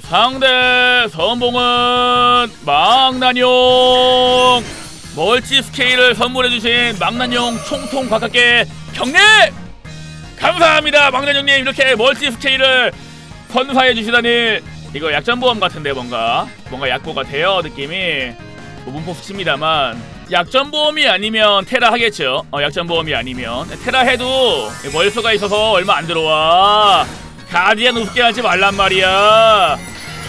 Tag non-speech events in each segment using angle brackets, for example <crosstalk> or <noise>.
상대 선봉은 망나뇽. 멀티 스케일을 선물해주신 망나뇽 총통 가깝게 경례! 감사합니다 망나뇽님. 이렇게 멀티 스케일을 선사해주시다니. 이거 약전보험 같은데 뭔가. 뭔가 약보 같아요 느낌이. 뭐 문법 스칩니다만. 약전보험이 아니면 테라 하겠죠? 어 약전보험이 아니면. 테라 해도 멀수가 있어서 얼마 안 들어와 가디안 우습게 하지 말란 말이야.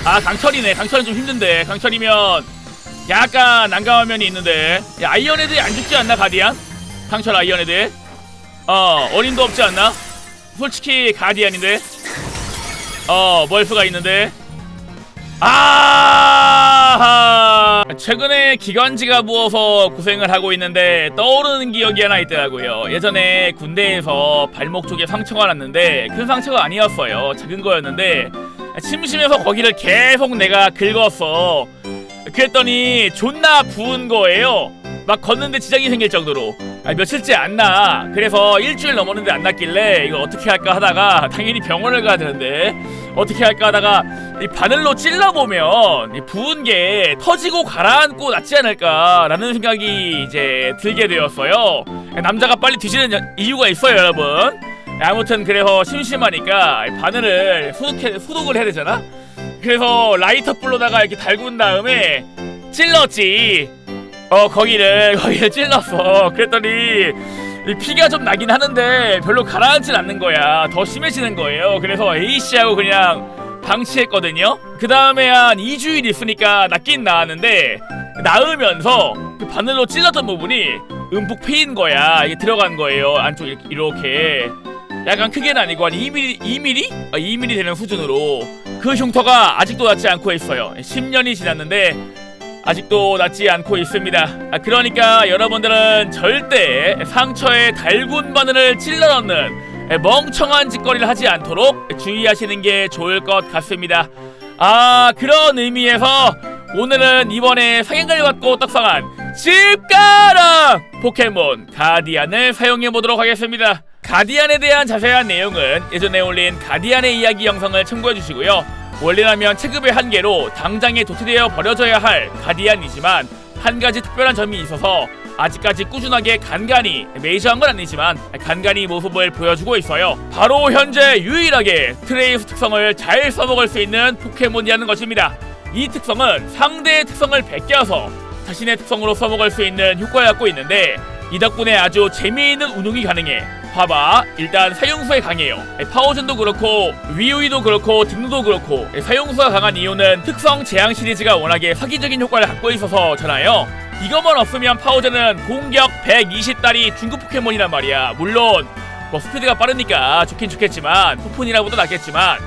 아 강철이네. 강철은 좀 힘든데. 강철이면 약간 난감한 면이 있는데. 야, 아이언헤드 안 죽지 않나 가디안? 강철 아이언헤드 어 어림도 없지 않나? 솔직히 가디안인데. 어 멀수가 있는데. 아 최근에 기관지가 부어서 고생을 하고 있는데 떠오르는 기억이 하나 있더라고요. 예전에 군대에서 발목 쪽에 상처가 났는데 큰 상처가 아니었어요. 작은 거였는데 심심해서 거기를 계속 내가 긁었어 그랬더니 존나 부은 거예요. 막 걷는데 지장이 생길 정도로 아, 며칠째 안 나. 그래서 일주일 넘었는데 안 났길래 이거 어떻게 할까 하다가 당연히 병원을 가야 되는데 어떻게 할까 하다가 이 바늘로 찔러보면 이 부은 게 터지고 가라앉고 낫지 않을까라는 생각이 이제 들게 되었어요. 남자가 빨리 뒤지는 여- 이유가 있어요, 여러분. 아무튼 그래서 심심하니까 이 바늘을 소독해, 소독을 해야 되잖아? 그래서 라이터 불로다가 이렇게 달군 다음에 찔렀지. 어 거기를 <laughs> 거기를 찔렀어. 그랬더니 이 피가 좀 나긴 하는데 별로 가라앉진 않는 거야. 더 심해지는 거예요. 그래서 A씨하고 그냥 방치했거든요. 그 다음에 한 2주일 있으니까 낫긴 나았는데 나으면서 그 바늘로 찔렀던 부분이 움푹 패인 거야. 이게 들어간 거예요. 안쪽 이렇게, 이렇게. 약간 크게는 아니고 한 2mm, 2mm? 아, 2mm 되는 수준으로. 그 흉터가 아직도 낫지 않고 있어요. 10년이 지났는데 아직도 낫지 않고 있습니다. 아, 그러니까 여러분들은 절대 상처에 달군 바늘을 찔러 넣는 멍청한 짓거리를 하지 않도록 주의하시는 게 좋을 것 같습니다. 아 그런 의미에서 오늘은 이번에 상향을 받고 떡상한 집가랑 포켓몬 가디안을 사용해 보도록 하겠습니다. 가디안에 대한 자세한 내용은 예전에 올린 가디안의 이야기 영상을 참고해 주시고요. 원래라면 체급의 한계로 당장에 도태되어 버려져야 할 가디안이지만 한 가지 특별한 점이 있어서 아직까지 꾸준하게 간간히 메이저한 건 아니지만 간간히 모습을 보여주고 있어요. 바로 현재 유일하게 트레이스 특성을 잘 써먹을 수 있는 포켓몬이라는 것입니다. 이 특성은 상대의 특성을 베껴서 자신의 특성으로 써먹을 수 있는 효과를 갖고 있는데 이 덕분에 아주 재미있는 운용이 가능해. 봐봐. 일단 사용수에 강해요. 파워전도 그렇고 위우이도 그렇고 등루도 그렇고 사용수가 강한 이유는 특성 제한 시리즈가 워낙에 사기적인 효과를 갖고 있어서잖아요 이것만 없으면 파워전은 공격 120달이 중급 포켓몬이란 말이야. 물론 뭐 스피드가 빠르니까 좋긴 좋겠지만 포푼이라고도 낫겠지만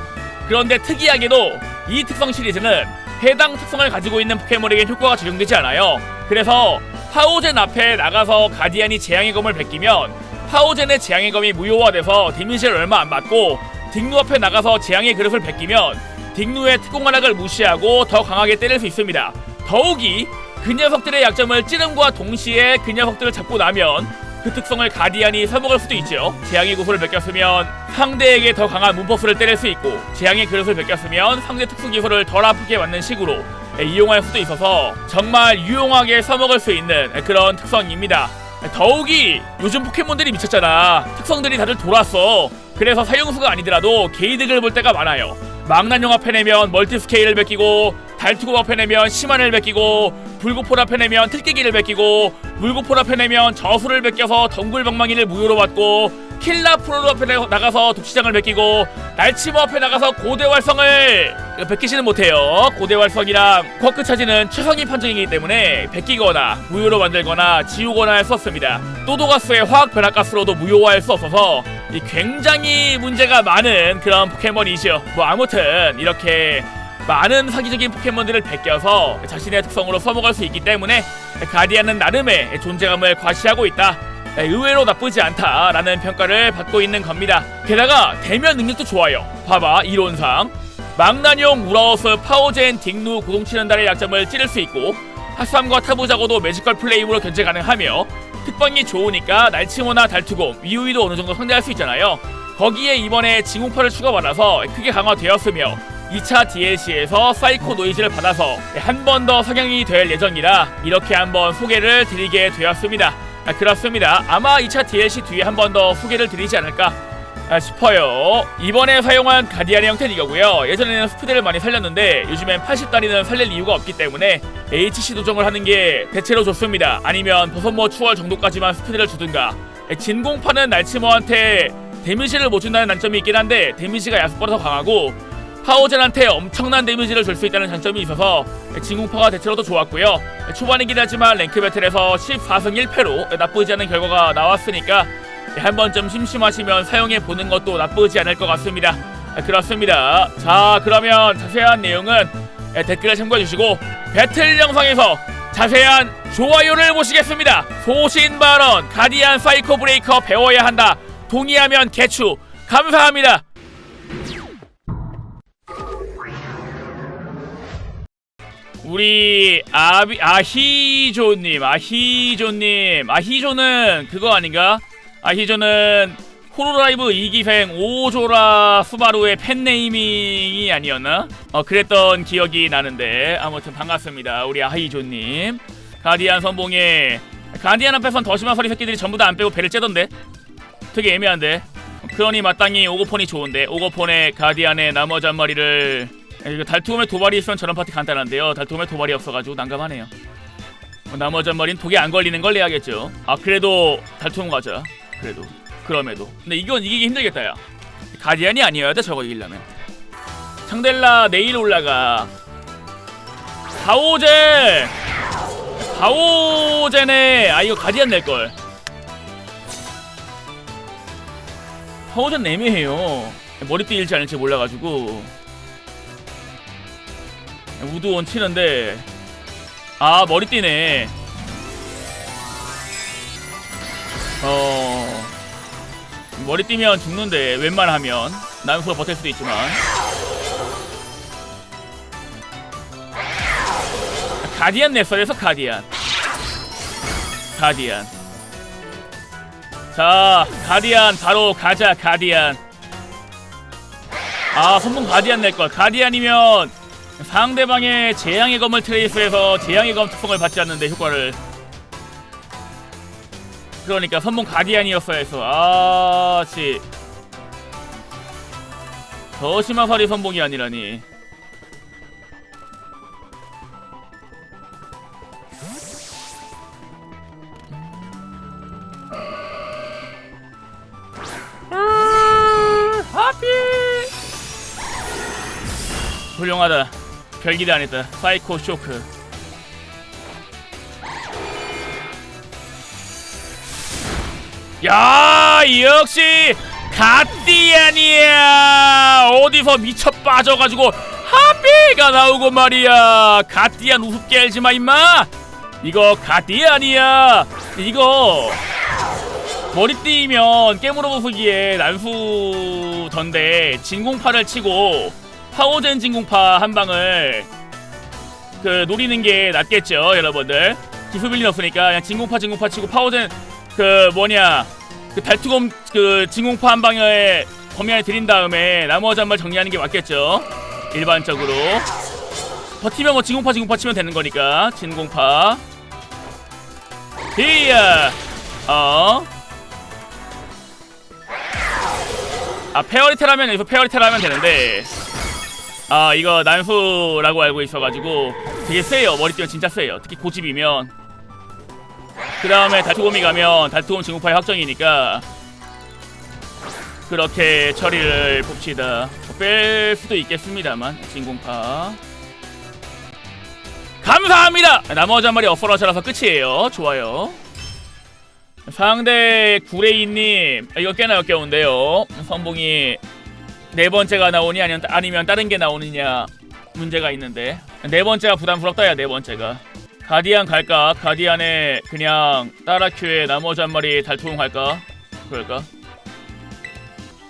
그런데 특이하게도 이 특성 시리즈는 해당 특성을 가지고 있는 포켓몬에겐 효과가 적용되지 않아요. 그래서 파워젠 앞에 나가서 가디안이 재앙의 검을 베끼면 파워젠의 재앙의 검이 무효화돼서 데미지를 얼마 안 받고 딩루 앞에 나가서 재앙의 그릇을 베끼면 딩루의 특공 활약을 무시하고 더 강하게 때릴 수 있습니다. 더욱이 그 녀석들의 약점을 찌름과 동시에 그 녀석들을 잡고 나면 그 특성을 가디안이 써먹을 수도 있죠. 재앙의 구슬을 베꼈으면 상대에게 더 강한 문퍼스를 때릴 수 있고 재앙의 그릇을 베꼈으면 상대 특수 기술을 덜 아프게 맞는 식으로 이용할 수도 있어서 정말 유용하게 써먹을 수 있는 그런 특성입니다. 더욱이 요즘 포켓몬들이 미쳤잖아. 특성들이 다들 돌았어. 그래서 사용수가 아니더라도 게이득을 볼 때가 많아요. 망나뇽 앞에 내면 멀티 스케일을 베끼고 달투고 앞에 내면 시만을 베끼고 불고폴 앞에 내면 틀깨기를 베끼고 물고폴 앞에 내면 저수를 베껴서 덩굴방망이를 무효로 받고 킬라 프로로 앞에 나- 나가서 독시장을 베끼고 날치모 앞에 나가서 고대활성을 베끼지는 못해요. 고대활성이랑 쿼크 차지는 최상위 판정이기 때문에 베끼거나 무효로 만들거나 지우거나 할 수 없습니다. 또도가스의 화학 변화가스로도 무효화할 수 없어서 이 굉장히 문제가 많은 그런 포켓몬이죠 뭐 아무튼 이렇게 많은 사기적인 포켓몬들을 베껴서 자신의 특성으로 써먹을 수 있기 때문에 가디안은 나름의 존재감을 과시하고 있다. 의외로 나쁘지 않다라는 평가를 받고 있는 겁니다. 게다가 대면 능력도 좋아요. 봐봐 이론상 망나뇽 우라우스 파워젠 딩루 고동치는 달의 약점을 찌를 수 있고 핫삼과 타부자고도 매지컬 플레임으로 견제 가능하며 특방이 좋으니까 날치모나 달투곰, 위우이도 어느 정도 상대할 수 있잖아요. 거기에 이번에 징후파를 추가받아서 크게 강화되었으며 2차 DLC에서 사이코 노이즈를 받아서 한 번 더 상영이 될 예정이라 이렇게 한번 소개를 드리게 되었습니다. 아, 그렇습니다. 아마 2차 DLC 뒤에 한 번 더 소개를 드리지 않을까 아, 싶어요. 이번에 사용한 가디안의 형태는 이거고요. 예전에는 스피드를 많이 살렸는데 요즘엔 80다리는 살릴 이유가 없기 때문에 HC 도정을 하는 게 대체로 좋습니다. 아니면 버섯모 추월 정도까지만 스피드를 주든가. 진공파는 날치모한테 데미지를 못 준다는 단점이 있긴 한데 데미지가 야수보다 더 강하고 파워젠한테 엄청난 데미지를 줄 수 있다는 장점이 있어서 진공파가 대체로 더 좋았고요. 초반이긴 하지만 랭크 배틀에서 14승 1패로 나쁘지 않은 결과가 나왔으니까 한 번쯤 심심하시면 사용해 보는 것도 나쁘지 않을 것 같습니다. 그렇습니다. 자, 그러면 자세한 내용은 댓글에 참고해 주시고 배틀 영상에서 자세한 좋아요를 보시겠습니다. 소신 발언 가디안 사이코 브레이커 배워야 한다. 동의하면 개추. 감사합니다. 우리 아비 아히조님 아히조님. 아히조는 그거 아닌가? 아히조는 호로라이브 2기생 오조라 수바루의 팬네이밍이 아니었나? 어 그랬던 기억이 나는데. 아무튼 반갑습니다 우리 아히조님. 가디안 선봉에 가디안 앞에선 더 심한 소리 새끼들이 전부 다 안 빼고 배를 째던데? 되게 애매한데? 그러니 마땅히 오고폰이 좋은데. 오고폰의 가디안의 나머지 한 마리를 이거 달투움에 도발이 있으면 저런 파티 간단한데요. 달투움에 도발이 없어가지고 난감하네요. 어, 나머지 한 마리는 독에 안 걸리는 걸 내야겠죠. 아 그래도 달투움 가자. 그래도. 그럼에도. 근데 이건 이기기 힘들겠다 야. 가디안이 아니어야 돼 저거 이기려면. 창델라 내일 올라가. 가오젠! 가오젠에 아 이거 가디안 낼걸. 가오젠 애매해요. 머리띠 일지 않을지 몰라가지고 우드원 치는데. 아 머리띠네. 어 머리띠면 죽는데 웬만하면. 난수가 버틸 수도 있지만. 가디안 냈어요 가디안 가디안 자 가디안 바로 가자 가디안 아 선봉 가디안 낼걸. 가디안이면 상대방의 재앙의 검을 트레이스해서 재앙의 검 특성을 받지 않는데 효과를. 그러니까 선봉 가디안이었어야 해서. 아씨. 더 심한 살이 선봉이 아니라니. 하피 훌륭하다 별 기대 안 했다. 사이코 쇼크. 야 역시 갓디안이야. 어디서 미쳐 빠져가지고 하피가 나오고 말이야. 갓디안 우습게 알지 마 임마. 이거 갓디안이야. 이거 머리띠면 깨물어 부수기에 난수던데 진공파를 치고 파워젠 진공파 한 방을 그 노리는 게 낫겠죠 여러분들. 기술 빌린 없으니까 그냥 진공파 진공파 치고 파워젠 그 뭐냐 그 달투검 그 진공파 한 방에 범위 안에 들인 다음에 나머지 한 발 정리하는 게 맞겠죠. 일반적으로. 버티면 뭐 진공파 진공파 치면 되는 거니까. 진공파. 히야! 어? 아 페어리테라면 여기서 페어리테라면 되는데 아 이거 난수라고 알고 있어가지고 되게 세요. 머리띠면 진짜 세요. 특히 고집이면. 그 다음에 달투곰이 가면 달투곰 증후파의 확정이니까 그렇게 처리를 봅시다. 뭐뺄 수도 있겠습니다만 진공파. 감사합니다! 나머지 한 마리 어퍼러셔라서 끝이에요. 좋아요. 상대 구레이님 아, 이거 꽤나 역겨운데요. 선봉이 네 번째가 나오니 아니면, 아니면 다른 게 나오느냐 문제가 있는데 네 번째가 부담스럽다 야네 번째가 가디안 갈까? 가디안에 그냥 따라큐에 나머지 한 마리 달투공 갈까? 그럴까?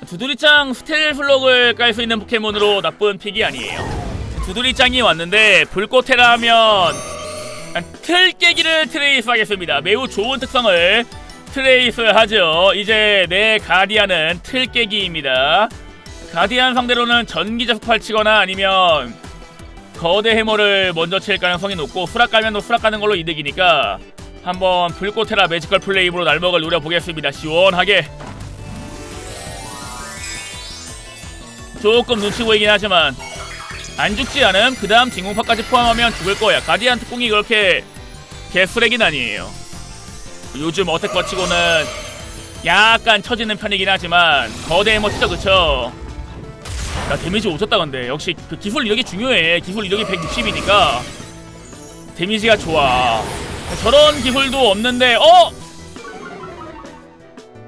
두두리짱 스텔 플럭을 깔 수 있는 포켓몬으로 나쁜 픽이 아니에요 두두리짱이 왔는데 불꽃테라면 틀 깨기를 트레이스 하겠습니다 매우 좋은 특성을 트레이스 하죠 이제 내 가디안은 틀 깨기입니다 가디안 상대로는 전기 자 폭발 치거나 아니면 거대 해머를 먼저 칠 가능성이 높고 수락 가면도 수락 가는 걸로 이득이니까 한번 불꽃테라 매지컬 플레임으로 날먹을 노려보겠습니다. 시원하게. 조금 눈치 보이긴 하지만 안 죽지 않음? 그 다음 진공파까지 포함하면 죽을 거야. 가디안 특공이 그렇게 개쓰레기는 아니에요. 요즘 어택 거치고는 약간 처지는 편이긴 하지만 거대 해머 진짜 그쵸 야 데미지 오졌다 근데. 역시 그 기술 이력이 중요해. 기술 이력이 160이니까. 데미지가 좋아. 저런 기술도 없는데 어?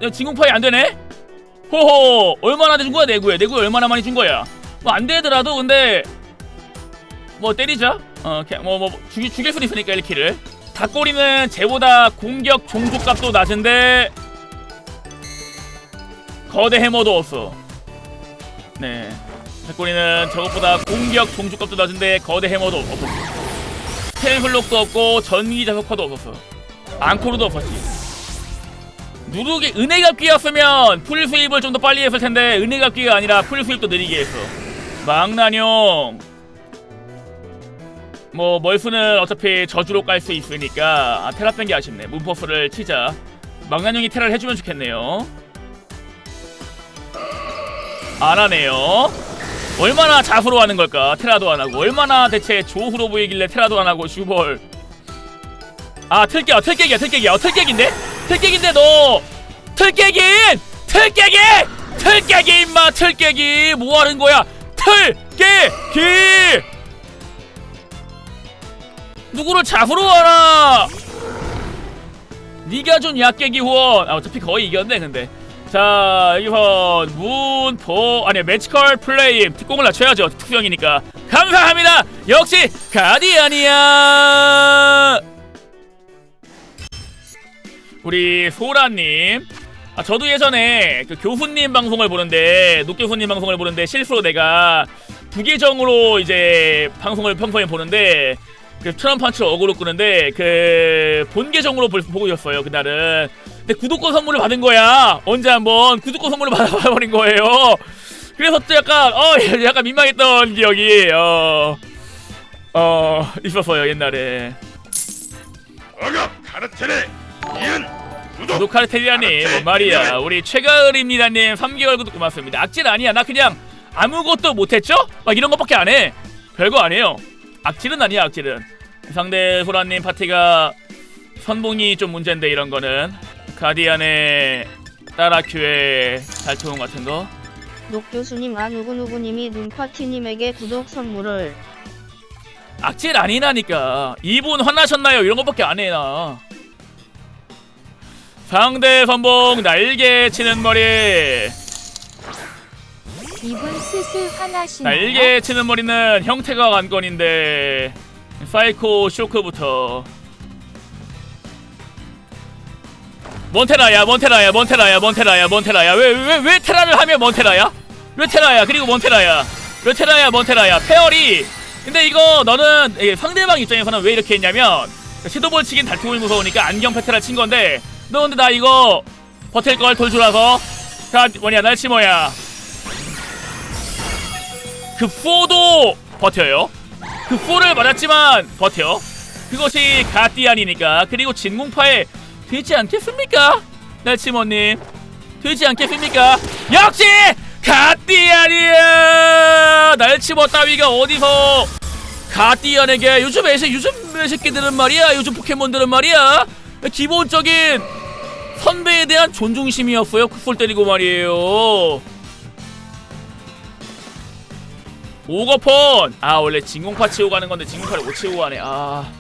야, 진공파이 안 되네? 호호. 얼마나 준 거야 내구에? 내구에 얼마나 많이 준 거야? 뭐 안 되더라도 근데. 뭐 때리자. 어뭐뭐 뭐, 죽이, 죽일 수 있으니까 1킬을. 닭꼬리는 쟤보다 공격 종족값도 낮은데. 거대 해머도 없어. 네 닭꼬리는 저것보다 공격 종족값도 낮은데 거대 해머도 없었어. 스텔블록도 없고 전기 자석화도 없었어. 앙코르도 없었지. 누르기 은혜가 끼였으면 풀 수입을 좀 더 빨리 했을 텐데 은혜가 끼가 아니라 풀 수입도 느리게 했어. 망나뇽. 뭐 멀스는 어차피 저주로 깔 수 있으니까. 아, 테라 뺀 게 아쉽네. 문퍼스를 치자. 망나뇽이 테라를 해주면 좋겠네요. 안 하네요 얼마나 자수로 하는 걸까? 테라도 안 하고. 얼마나 대체 조후로 보이길래 테라도 안 하고 슈벌. 아 틀깨 어 틀깨기야 틀깨기야. 어 틀깨기인데? 틀깨기인데 너! 틀깨긴 틀깨기! 틀깨기 임마! 틀깨기! 뭐 하는 거야? 틀깨기! 누구를 자수로 하라 니가 준 약깨기 후원. 아 어차피 거의 이겼네 근데 자 여기서 문포 아니 매지컬 플레임 특공을 낮춰야죠. 특수형이니까. 감사합니다. 역시 가디안이야. 우리 소라님. 아 저도 예전에 그 교수님 방송을 보는데 녹 교수님 방송을 보는데 실수로 내가 부계정으로 이제 방송을 평소에 보는데 그 트럼프 한치를 어그로 끄는데 그 본계정으로 볼- 보고 있었어요 그날은 근데 구독권 선물을 받은 거야. 언제 한번 구독권 선물을 받아버린 거예요. 그래서 또 약간 어 <laughs> 약간 민망했던 기억이 어, 어 있었어요 옛날에. 어갑 카르텔의 이은 구독 카르텔리아님 뭔 말이야. 우리 최가을입니다님 3개월 구독 고맙습니다. 악질 아니야. 나 그냥 아무것도 못했죠? 막 이런 것밖에 안 해. 별거 안 해요. 악질은 아니야 악질은. 상대 소라님 파티가 선봉이 좀 문제인데 이런 거는 가디안의 따라큐의 달투용 같은 거? 녹 교수님 아 누구누구님이 눈파티님에게 구독 선물을. 악질 아니라니까. 이분 화나셨나요? 이런 것밖에 안 해나 상대 선봉 날개 치는 머리. 이분 슬슬 화나시나요? 날개 치는 머리는 형태가 관건인데 사이코 쇼크부터 몬테라야 몬테라야 몬테라야 몬테라야 몬테라야 왜 왜 왜 테라를 하면 몬테라야? 왜 테라야 그리고 몬테라야 왜 테라야 몬테라야 페어리 근데 이거 너는 이 상대방 입장에서는 왜 이렇게 했냐면 시도볼 치긴 달투이 무서우니까 안경 페테라 친 건데 너 근데 나 이거 버틸 걸 돌주라서 자 뭐냐 날치 뭐야 그 포도 버텨요. 그 포를 맞았지만 버텨. 그것이 가디안이니까. 그리고 진공파에 되지 않겠습니까? 날치모님 되지 않겠습니까? 역시 가디안이야. 날치모 따위가 어디서 가디안에게 요즘 애새 요즘 새끼들은 말이야. 요즘 포켓몬들은 말이야. 기본적인 선배에 대한 존중심이었어요. 쿡솔 때리고 말이에요. 오거폰! 아 원래 진공파 치고 가는 건데 진공파를 못 치고 가네 아...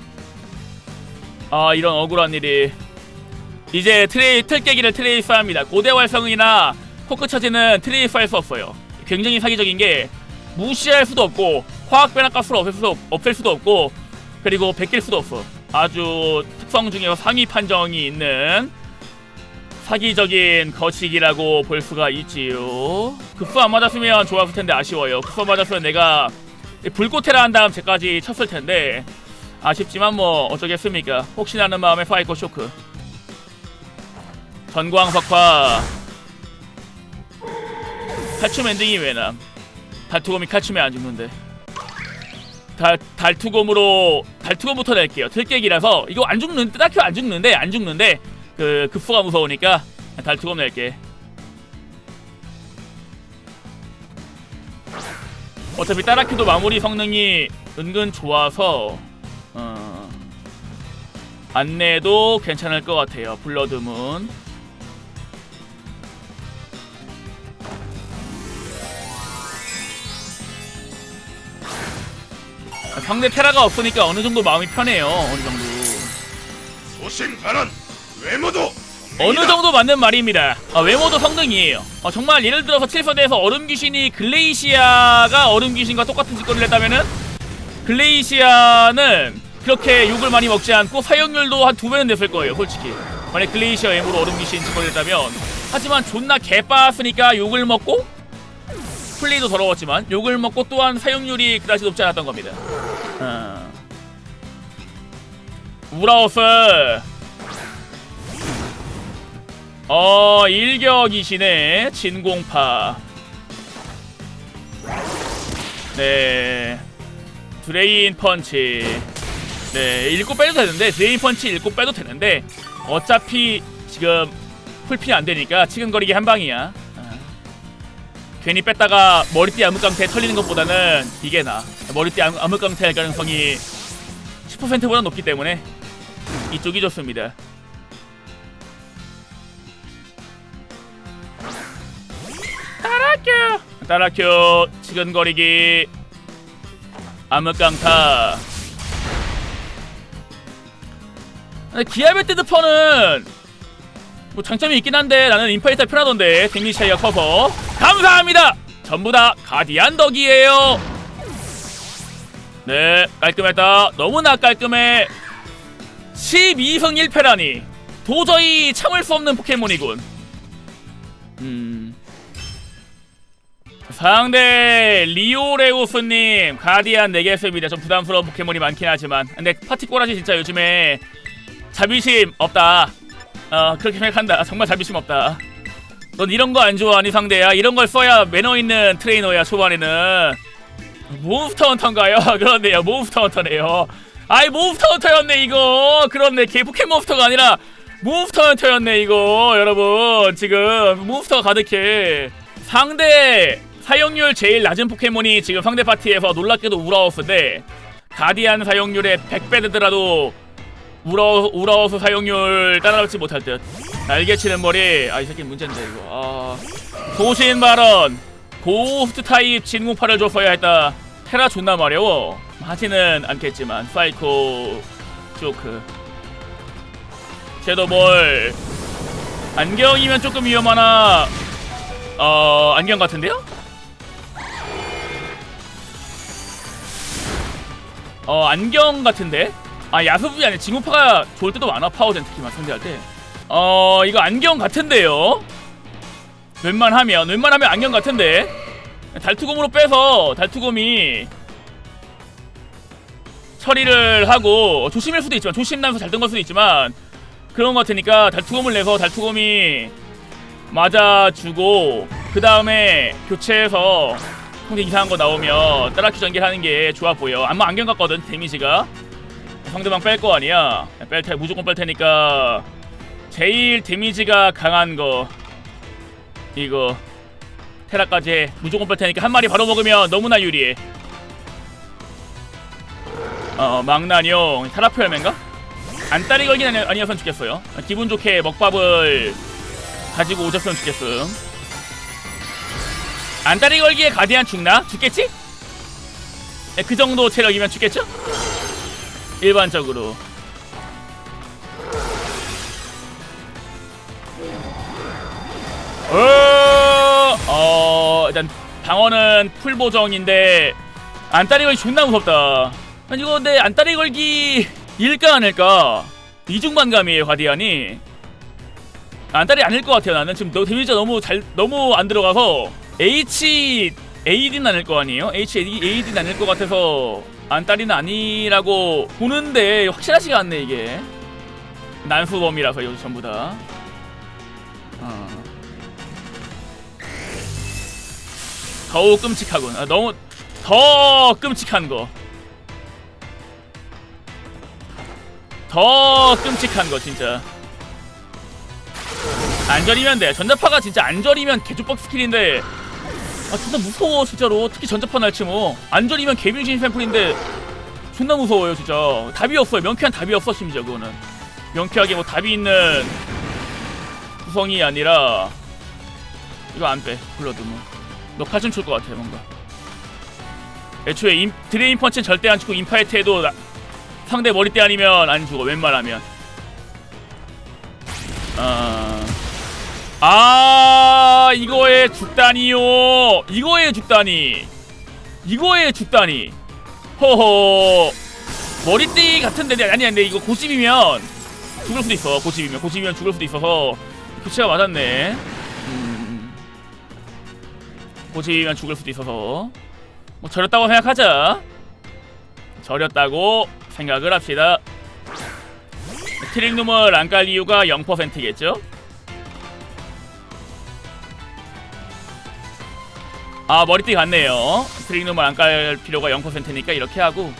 아 이런 억울한 일이 이제 트레이 틀깨기를 트레이스합니다 고대 활성이나 코크 처지는 트레이스할 수 없어요 굉장히 사기적인 게 무시할 수도 없고 화학 변화 값을 없앨 수도, 없앨 수도 없고 그리고 베낄 수도 없어 아주 특성 중에서 상위 판정이 있는 사기적인 거식이라고 볼 수가 있지요. 급수 안 맞았으면 좋았을 텐데 아쉬워요. 급수 맞았으면 내가 불꽃테라 한 다음 제까지 쳤을 텐데 아쉽지만 뭐 어쩌겠습니까. 혹시나 하는 마음에 파이코 쇼크. 전광 석화 칼춤 엔딩이 왜 남 달투검이 칼춤에 안 죽는데. 달, 달투검으로 달투검부터 낼게요. 틀깨기라서 이거 안 죽는 딱히 안 죽는데 안 죽는데 그 급수가 무서우니까 달투검 낼게. 어차피 따라키도 마무리 성능이 은근 좋아서 어, 안 내도 괜찮을 것 같아요. 블러드문 상대 테라가 없으니까 어느 정도 마음이 편해요 어느 정도 소신 발언 외모도 어느 정도 맞는 말입니다. 아, 외모도 성능이에요. 아, 정말 예를 들어서 7서대에서 얼음 귀신이 글레이시아가 얼음 귀신과 똑같은 짓거리를 했다면은 글레이시아는 그렇게 욕을 많이 먹지 않고 사용률도 한 두 배는 됐을 거예요, 솔직히. 만약 글레이시아 M으로 얼음 귀신 짓거리를 했다면 하지만 존나 개빠았으니까 욕을 먹고 플레이도 더러웠지만 욕을 먹고 또한 사용률이 그다지 높지 않았던 겁니다. 어. 우라우스 어 일격이시네 진공파 네 드레인 펀치 네 읽고 빼도 되는데 드레인 펀치 읽고 빼도 되는데 어차피 지금 풀피 안 되니까 치근거리기 한 방이야 아. 괜히 뺐다가 머리띠 암흑강태 털리는 것보다는 이게 나. 머리띠 암- 암흑강태 할 가능성이 10%보다 높기 때문에 이쪽이 좋습니다. 따라큐! 따라큐 치근거리기. 암흑강타. 근데 기아베트드퍼는 뭐 장점이 있긴 한데 나는 인파이터 편하던데 데미지 차이가 커서 감사합니다. 전부 다 가디안 덕이에요. 네 깔끔했다. 너무나 깔끔해. 12승 1패라니. 도저히 참을 수 없는 포켓몬이군. 음. 상대 리오레우스님 가디안 4개였습니다. 좀 부담스러운 포켓몬이 많긴 하지만. 근데 파티 꼬라지 진짜 요즘에 자비심 없다. 어 그렇게 생각한다. 정말 자비심 없다 넌 이런 거 안 좋아하니 상대야? 이런 걸 써야 매너 있는 트레이너야 초반에는. 몬스터 헌터인가요? <laughs> 그렇네요. 몬스터 헌터네요. 아이 몬스터 헌터였네 이거. 그렇네. 개 포켓몬스터가 아니라 몬스터 헌터였네 이거 여러분. 지금 몬스터가 가득해. 상대 사용률 제일 낮은 포켓몬이 지금 상대 파티에서 놀랍게도 우라우스인데 가디안 사용률의 100배 되더라도 우라우, 우라우스 사용률 따라잡지 못할 듯 날개치는 머리. 아 이 새끼 문제인데 이거. 아. 소신 발언 고스트 타입 진공파를 줬어야 했다. 테라 존나 마려워. 하지는 않겠지만 사이코 조크. 섀도볼. 안경이면 조금 위험하나? 어 안경 같은데요? 어 안경 같은데? 아 야수부이 아니라 징후파가 좋을 때도 많아. 파워젠 특히만 상대할 때 어 이거 안경 같은데요? 웬만하면 웬만하면 안경 같은데 달투곰으로 빼서 달투곰이 처리를 하고 조심일 수도 있지만 조심나면서 잘뜬걸 수도 있지만 그런 것 같으니까 달투곰을 내서 달투곰이 맞아주고 그 다음에 교체해서 상대 이상한 거 나오면 따라키 전개하는 게 좋아 보여. 아마 안경 같거든 데미지가 상대방 뺄 거 아니야. 뺄 테, 무조건 뺄 테니까 제일 데미지가 강한 거 이거 테라까지 해. 무조건 뺄 테니까 한 마리 바로 먹으면 너무나 유리해. 어 망나뇽 타라프 열매인가? 안따리 걸긴 아니, 아니었으면 좋겠어요. 기분 좋게 먹밥을 가지고 오셨으면 좋겠음. 안다리 걸기에 가디안 죽나? 죽겠지? 네, 그 정도 체력이면 죽겠죠? 일반적으로 어, 어 일단 방어는 풀 보정인데 안다리 걸기 존나 무섭다. 이거 근데 안다리 걸기 일까 아닐까? 이중반감이에요 가디안이. 안다리 아닐 것 같아요 나는. 지금 너 데미지가 너무 잘 너무 안 들어가서 H AD는 아닐 거 아니에요? H AD는 아닐 것 같아서 안다리는 아니라고 보는데 확실하지가 않네 이게. 난수범이라서 이거 전부 다. 어. 더욱 끔찍하군. 아, 너무 더 끔찍한 거. 더 끔찍한 거 진짜. 안절이면 돼. 전자파가 진짜 안절이면 개조박 스킬인데 아 존나 무서워 진짜로. 특히 전자파 날치 뭐 안절이면 개빙신 샘플인데 존나 무서워요 진짜. 답이 없어요. 명쾌한 답이 없어 심지어 그거는. 명쾌하게 뭐 답이 있는 구성이 아니라 이거 안 빼. 뭐. 너 칼춤 출것 같아 뭔가. 애초에 임, 드레인 펀치는 절대 안 치고 인파이트 해도 나- 상대 머리띠 아니면 안 죽어 웬만하면. 아, 아 이거에 죽다니요. 이거에 죽다니. 이거에 죽다니. 허허. 머리띠 같은데 아니 근데 이거 고집이면 죽을 수도 있어 고집이면. 고집이면 죽을 수도 있어서. 교체가 맞았네. 음, 고집이면 죽을 수도 있어서. 뭐 저렸다고 생각하자. 저렸다고 생각을 합시다. 트릭룸을 안 깔 이유가 0%겠죠? 아 머리띠 같네요. 트릭룸을 안 깔 필요가 0%니까 이렇게 하고.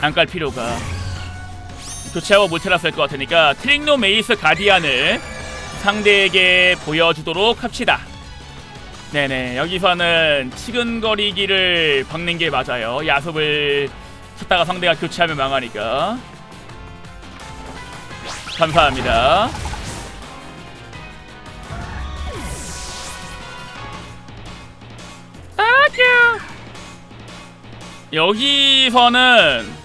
안 깔 필요가. 교체하고 몰테라 쓸것 같으니까 트릭룸 에이스 가디안을 상대에게 보여주도록 합시다 네네. 여기서는 치근거리기를 박는 게 맞아요. 야습을 쳤다가 상대가 교체하면 망하니까. 감사합니다. 아큐! 여기서는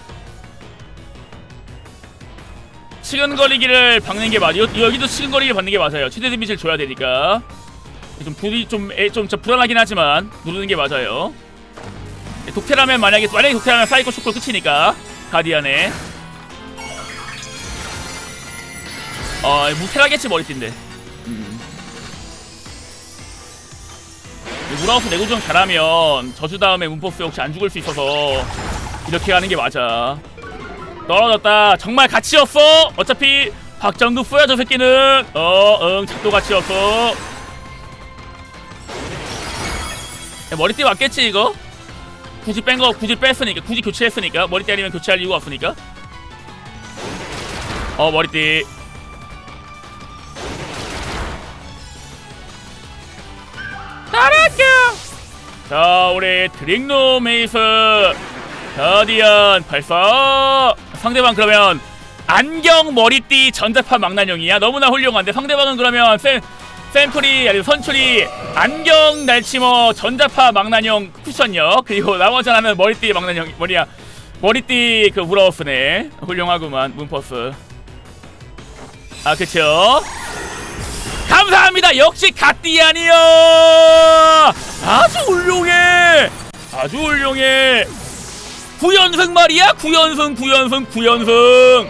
치근거리기를 박는 게 맞아요 여기도 치근거리기를 받는 게 맞아요. 최대 데미지를 줘야 되니까 좀 불이 좀, 애, 좀, 좀 불안하긴 하지만 누르는 게 맞아요. 독테라면 만약에 만약에 독테라면 사이코 쇼크 끝이니까 가디안에 어 무테라겠지 머리띠인데. 음. 무라우스 내구정 잘하면 저주 다음에 문포스 역시 안 죽을 수 있어서 이렇게 하는 게 맞아. 떨어졌다. 정말 가치였어. 어차피 박정도 쏘야 저 새끼는. 어응 작도 가치였어. 야, 머리띠 맞겠지 이거? 굳이 뺀 거 굳이 뺐으니까 굳이 교체했으니까 머리띠 아니면 교체할 이유가 없으니까. 어 머리띠. 따라켜 자 우리 드링노 메이스. 가디언 발사 상대방 그러면 안경 머리띠 전자파 망나뇽이야? 너무나 훌륭한데 상대방은 그러면 쌤 샘플이 아니 선출이 안경 날치머 전자파 망나뇽 쿠션요. 그리고 나머지 하나는 머리띠 망나뇽 뭐냐 머리띠 그 브라우스네. 훌륭하구만 문퍼스. 아 그쵸? 감사합니다. 역시 갓디안이요! 아주 훌륭해! 아주 훌륭해! 구연승 말이야? 구연승 구연승 구연승